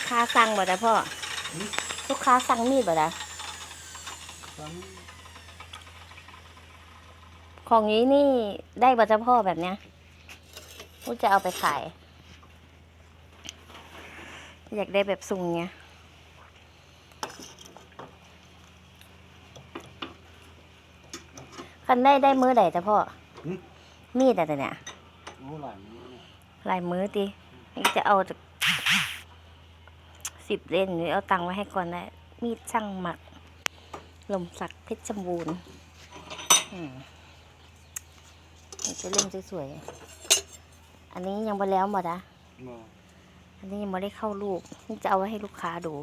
กค้าสั่งบ่จ้ะพ่อ ลูกค้าสั่งมีดบ่จ้ะฟังของนี้นี่ได้บ่จ้ะพ่อแบบเนี้ยกูจะเอาไปขาย อยากได้แบบซุงเนี้ยคันได้ได้มือใดจ้ะพ่อ มีดอะไรเนี่ยโอ้หลายมื้อเนี่ยลายมือตีจะเอาจาก สิบเล่นหรือเอาตังค์ไว้ให้ก่อนได้มีดช่างหมัก ลมสักเพชรบูรณ์อืมนี่จะเล่มสวยๆ อันนี้ยังไปแล้วหมดนะบ่อันนี้ยังไม่ได้เข้ารูปนี่จะเอาไว้ให้ลูกค้าดูอ